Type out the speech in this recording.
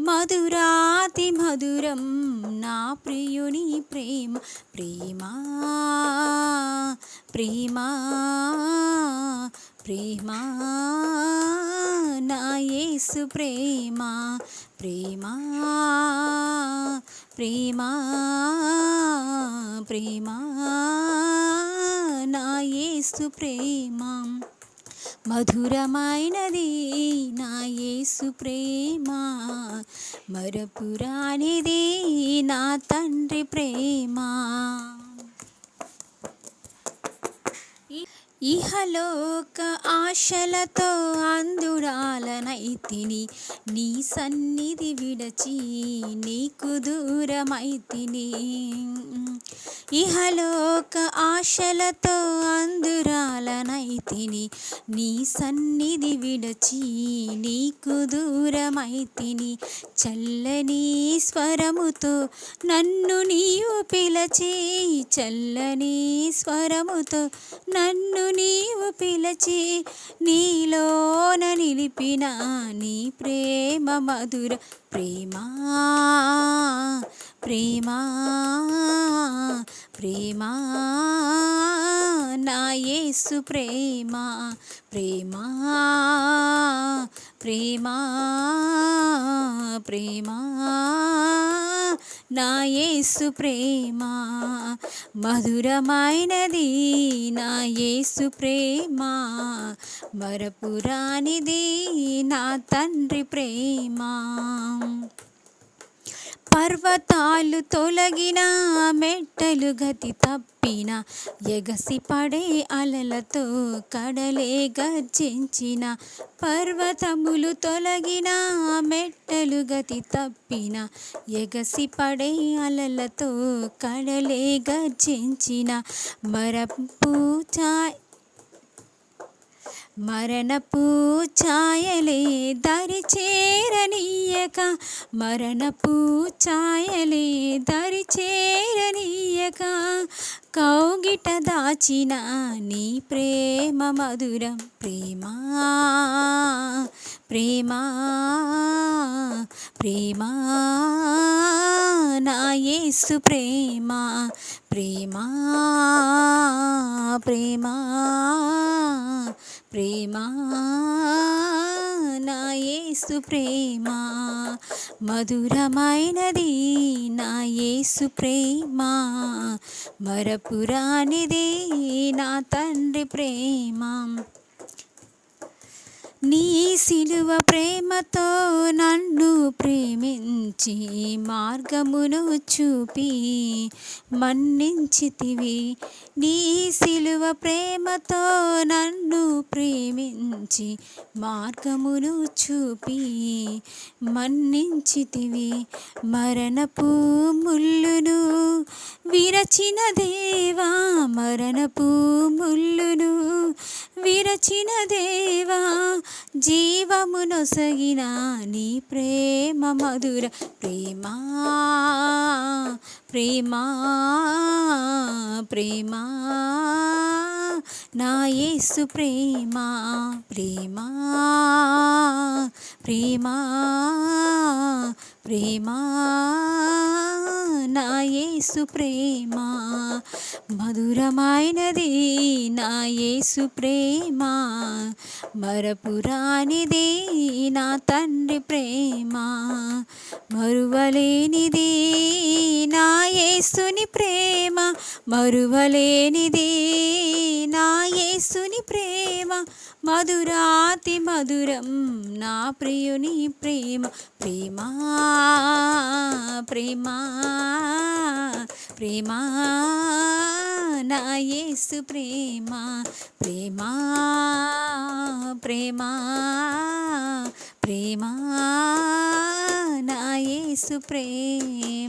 మధురాతి మధురం నా ప్రియుని ప్రేమ ప్రేమా ప్రేమా ప్రేమా నా యేసు ప్రేమ ప్రేమా ప్రేమా ప్రేమా నా యేసు ప్రేమ. మధురమైనది నా యేసు ప్రేమ మరపురానిది నా తండ్రి ప్రేమ. ఇహలోక ఆశలతో అందుడాలనైతిని నీ సన్నిధి విడచి నీకు దూరమైతిని. ఇహలోక ఆశలతో అందురాలనైతిని నీ సన్నిధి విడచి నీకు దూరమైతిని. చల్లని స్వరముతో నన్ను నీవు పిలచి చల్లని స్వరముతో నన్ను నీవు పిలచి నీలోన నిలిపిన నీ ప్రేమ మధుర ప్రేమా. ప్రేమా ప్రేమా నా యేసు ప్రేమా ప్రేమా ప్రేమా ప్రేమా నా యేసు ప్రేమ మధురమైనది నా యేసు ప్రేమ మరపురానిది నా తండ్రి ప్రేమ. పర్వతాలు తొలగిన మెట్టలు గతి తప్పిన ఎగసి పడే అలలతో కడలే గర్జించిన పర్వతములు తొలగిన మెట్టలు గతి తప్పిన ఎగసి పడే అలలతో కడలే గర్జించిన మరపు చాయ్ మరణపు ఛాయలే దరి చేరనీయక మరణపు ఛాయలే దరి చేరనీయక. కౌగిట దాచిన నీ ప్రేమ మధురం ప్రేమా ప్రేమా ప్రేమా. నా యేసు ప్రేమ ప్రేమా ప్రేమా ప్రేమ. నా యేసు ప్రేమ మధురమైనది నా యేసు ప్రేమ మరపురానిది నా తండ్రి ప్రేమ. నీ సిలువ ప్రేమతో నన్ను ప్రేమించి మార్గమును చూపి మన్నించితివి. నీ సిలువ ప్రేమతో నన్ను ప్రేమించి మార్గమును చూపి మన్నించితివి. మరణపు ముల్లును విరచిన దేవా మరణపు ముల్లును విరచిన దేవా జీవమునొసగిన నీ ప్రేమ మధుర ప్రేమా ప్రేమా ప్రేమా. నా యేసు ప్రేమ ప్రేమా ప్రేమా ప్రేమా. నా యేసు ప్రేమ మధురమైనది నా యేసు ప్రేమ మరపురానిది నా తండ్రి ప్రేమ మరువలేనిది నా యేసుని ప్రేమ మరువలేనిది నా యేసుని ప్రేమ మధురాతి మధురం నా ప్రియుని ప్రేమ ప్రేమ ప్రేమ. ప్రేమా నా యేసు ప్రేమ ప్రేమా ప్రేమా ప్రేమా నా యేసు ప్రేమ.